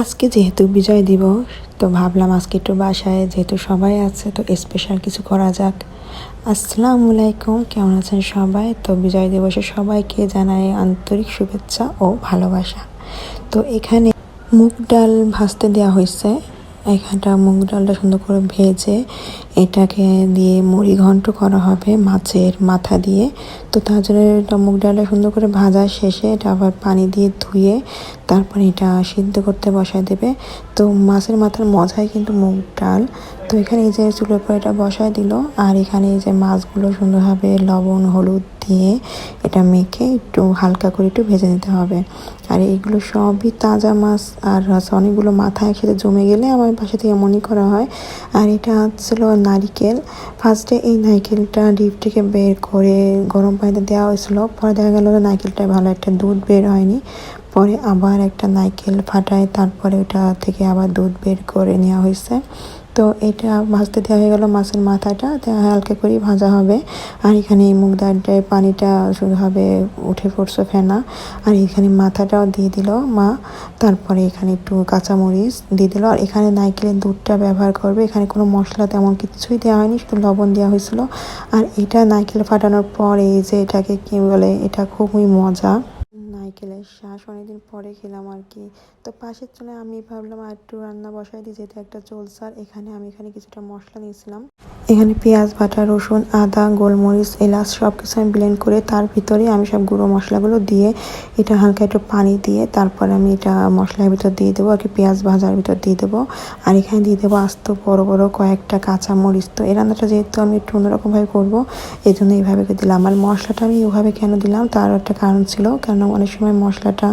আজকে যেহেতু বিজয় দিবস, তো ভাবলাম আজকে একটু বাসায়, যেহেতু সবাই আছে, তো স্পেশাল কিছু করা যাক। আসসালামু আলাইকুম, কেমন আছেন সবাই? তো বিজয় দিবসে সবাইকে জানাই আন্তরিক শুভেচ্ছা ও ভালোবাসা। তো এখানে মুগ ডাল ভাজতে দেওয়া হয়েছে। এখানটা মুগ ডালটা সুন্দর করে ভেজে এটাকে দিয়ে মুড়ি ঘন্ট করা হবে মাছের মাথা দিয়ে। তো তার জন্য এটা মুগ ডালটা সুন্দর করে ভাজা শেষে এটা আবার পানি দিয়ে ধুয়ে তারপর এটা সিদ্ধ করতে বসায় দেবে। তো মাছের মাথার মজাই কিন্তু মুগ ডাল। তো এখানে এই যে চুলের পর এটা বসায় দিল, আর এখানে এই যে মাছগুলো সুন্দরভাবে লবণ, হলুদ দিয়ে এটা মেখে একটু হালকা করে একটু ভেজে নিতে হবে। আর এইগুলো সবই তাজা মাছ, আর অনেকগুলো মাথা একসাথে জমে গেলে আমার বাসা থেকে এমনই করা হয়। আর এটা হচ্ছিল নারিকেল। ফার্স্টে এই নারকেলটা ডিপ থেকে বের করে গরম পানিতে দেওয়া হয়েছিল। পরে দেখা গেল নারকেলটা ভালো একটা দুধ বের হয়নি। পরে আবার একটা নারকেল ফাটায়, তারপরে ওটা থেকে আবার দুধ বের করে নেওয়া হয়েছে। তো এটা ভাজতে দেওয়া হয়ে গেল মাছের মাথাটা হালকা করেই ভাজা হবে। আর এখানে এই মুগ ডালটায় পানিটা শুধুভাবে উঠে পড়ছে ফেনা। আর এখানে মাথাটাও দিয়ে দিল মা। তারপরে এখানে একটু কাঁচামরিচ দিয়ে দিল। আর এখানে নাইকেলের দুধটা ব্যবহার করবে। এখানে কোনো মশলা তেমন কিছুই দেওয়া হয়নি, শুধু লবণ দেওয়া হয়েছিল। আর এটা নাইকেল ফাটানোর পর এই যে এটাকে কি বলে, এটা খুবই মজা। শ্বাস অনেকদিন পরে খেলাম আর কি তো পাশের চলে আমি ভাবলাম আর একটু রান্না বসাই দিই, যেহেতু একটা চলছে আর এখানে আমি এখানে কিছুটা মশলা নিয়েছিলাম এখানে পেঁয়াজ, বাটা, রসুন, আদা, গোলমরিচ, এলাচ সব কিছু আমি ব্লেন্ড করে তার ভিতরে আমি সব গুঁড়ো মশলাগুলো দিয়ে এটা হালকা একটু পানি দিয়ে তারপর আমি এটা মশলার ভিতর দিয়ে দেবো, আর কি পেঁয়াজ ভাজার ভিতর দিয়ে দেবো। আর এখানে দিয়ে দেবো আস্ত বড় বড় কয়েকটা কাঁচা মরিচ তো এই রান্নাটা যেহেতু আমি একটু অন্যরকমভাবে করব, এই জন্য এইভাবে দিলাম। আর মশলাটা আমি ওভাবে কেন দিলাম, তার একটা কারণ ছিল কেন অনেক সময় মশলাটা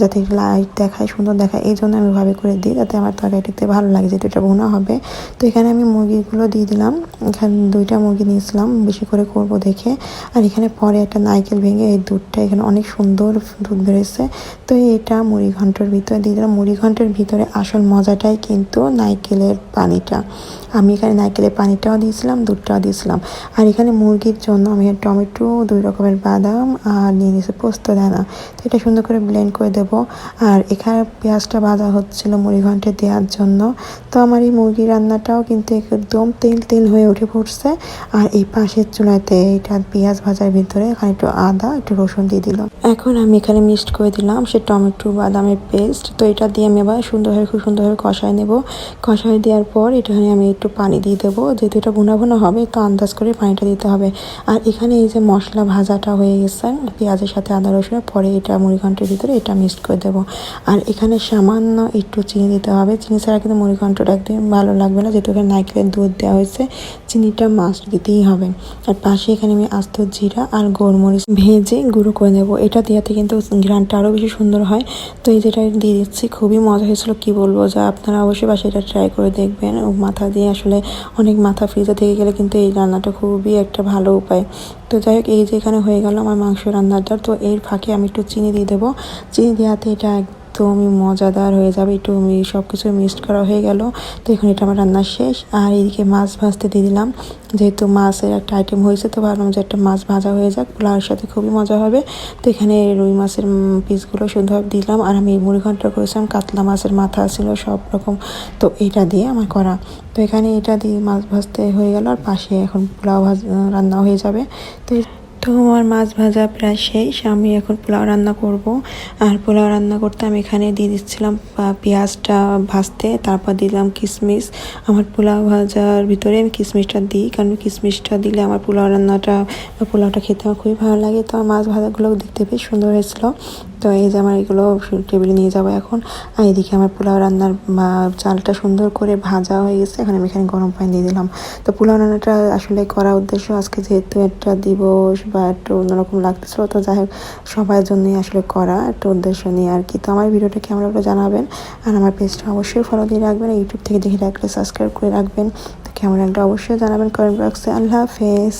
যাতে লাইট দেখায়, সুন্দর দেখায়, এই জন্য আমি ওভাবে করে দিই যাতে আমার তরকারিটিতে ভালো লাগে, যেহেতু এটা ভুনা হবে। তো এখানে আমি মুরগিগুলো দিয়ে দিলাম। এখানে দুইটা মুরগি নিয়েছিলাম, বেশি করে করব দেখে। আর এখানে পরে একটা নারকেল ভেঙে এই দুধটা এখানে অনেক সুন্দর দুধ বেরোচ্ছে তো এটা মুড়ি ঘণ্টার ভিতরে দিয়ে দিলাম। মুড়ি ঘণ্টার ভিতরে আসল মজাটাই কিন্তু নারকেলের পানিটা। আমি এখানে নারকেলের পানিটাও দিয়েছিলাম, দুধটাও দিয়েছিলাম। আর এখানে মুরগির জন্য আমি টমেটো, দুই রকমের বাদাম আর নিয়ে নিয়েছি পোস্ত দানা। তো এটা সুন্দর করে ব্লেন্ড করে দেব। আর এখানে পেঁয়াজটা ভাজা হচ্ছিল মুড়ি ঘন্টে দেওয়ার জন্য। তো আমার এই মুরগি রান্নাটাও কিন্তু একদম তেল তেল হয়ে উঠে পড়ছে। আর এই পাশের চুলাতে এটা পেঁয়াজ ভাজার ভিতরে এখানে একটু আদা, একটু রসুন দিয়ে দিলাম। এখন আমি এখানে মিক্সড করে দিলাম সে টমেটো, বাদামের পেস্ট। তো এটা দিয়ে আমি আবার সুন্দরভাবে, খুব সুন্দরভাবে কষায় নেব। কষায় দেওয়ার পর এখানে আমি একটু পানি দিয়ে দেবো। যেহেতু এটা ভুনা ভুনা হবে তো আন্দাজ করে পানিটা দিতে হবে। আর এখানে এই যে মশলা ভাজাটা হয়ে গেছে, পেঁয়াজের সাথে আদা রসুনের, পরে এটা মুড়িঘণ্টের ভিতরে এটা মিক্সড করে দেবো। আর এখানে সামান্য একটু চিনি দিতে হবে। চিনি ছাড়া কিন্তু মুড়িঘণ্টটা একদম ভালো লাগবে না, যেহেতু এখানে নারকেলের দুধ দেওয়া হয়েছে। চিনিটা মাস্ট দিতেই হবে। আর পাশে এখানে আমি আস্ত জিরা আর গোলমরিচ ভেজে গুঁড়ো করে নেব। এটা দেওয়াতে কিন্তু ঘ্রানটা আরও বেশি সুন্দর হয়। তো এই যেটা দিয়ে দিচ্ছি, খুবই মজা হয়েছিল। কি বলব, যা আপনারা অবশ্যই বাসায় এটা ট্রাই করে দেখবেন। মাথা দিয়ে আসলে অনেক মাথা ফ্রিজে থেকে গেলে কিন্তু এই রান্নাটা খুবই একটা ভালো উপায়। তো যাই হোক, এই যে এখানে হয়ে গেল আমার মাংস রান্নাটা তো এর ফাঁকে আমি একটু চিনি দিয়ে দেবো। চিনি দেওয়াতে এটা একদমই মজাদার হয়ে যাবে, একটু সব কিছু মিক্সড করা হয়ে গেল। তো এখন এটা আমার রান্না শেষ। আর এদিকে মাছ ভাজতে দিয়ে দিলাম। যেহেতু মাছের একটা আইটেম হয়েছে, তো ভাবলাম যে একটা মাছ ভাজা হয়ে যাক। পোলাওয়ের সাথে খুবই মজা হবে। তো এখানে রুই মাছের পিসগুলো সুন্দরভাবে দিলাম। আর আমি মুড়ি ঘণ্টা করেছিলাম, কাতলা মাছের মাথা ছিল, সব রকম। তো এটা দিয়ে আমার করা। তো এখানে এটা দিয়ে মাছ ভাজতে হয়ে গেল। আর পাশে এখন পোলাও ভাজ রান্না হয়ে যাবে। তো তো আমার মাছ ভাজা প্রায় শেষ। আমি এখন পোলাও রান্না করব। আর পোলাও রান্না করতে আমি এখানে দিয়ে দিচ্ছিলাম পেঁয়াজটা ভাজতে, তারপর দিলাম কিশমিশ আমার পোলাও ভাজার ভিতরে আমি কিশমিশটা দিই, কারণ কিশমিশটা দিলে আমার পোলাও রান্নাটা, পোলাওটা খেতে আমার খুবই ভালো লাগে। তো আমার মাছ ভাজাগুলো দেখতে বেশ সুন্দর হয়েছিল। তো এই যে আমার এগুলো টেবিলে নিয়ে যাব এখন। আর এদিকে আমার পোলাও রান্নার চালটা সুন্দর করে ভাজা হয়ে গেছে। এখন আমি এখানে গরম পানি দিয়ে দিলাম। তো পোলাও রান্নাটা আসলে করার উদ্দেশ্য আজকে যেহেতু একটা দিবস বা একটু অন্যরকম লাগতেছিল, তো যাই হোক, সবার জন্যই আসলে করা একটা উদ্দেশ্য নিয়ে আর কি। তো আমার ভিডিওটা কেমন লাগল জানাবেন। আর আমার পেজটা অবশ্যই ফলো দিয়ে রাখবেন। ইউটিউব থেকে দেখে রাখলে সাবস্ক্রাইব করে রাখবেন। তো কেমন লাগল অবশ্যই জানাবেন কমেন্ট বক্সে আল্লাহ হাফেজ।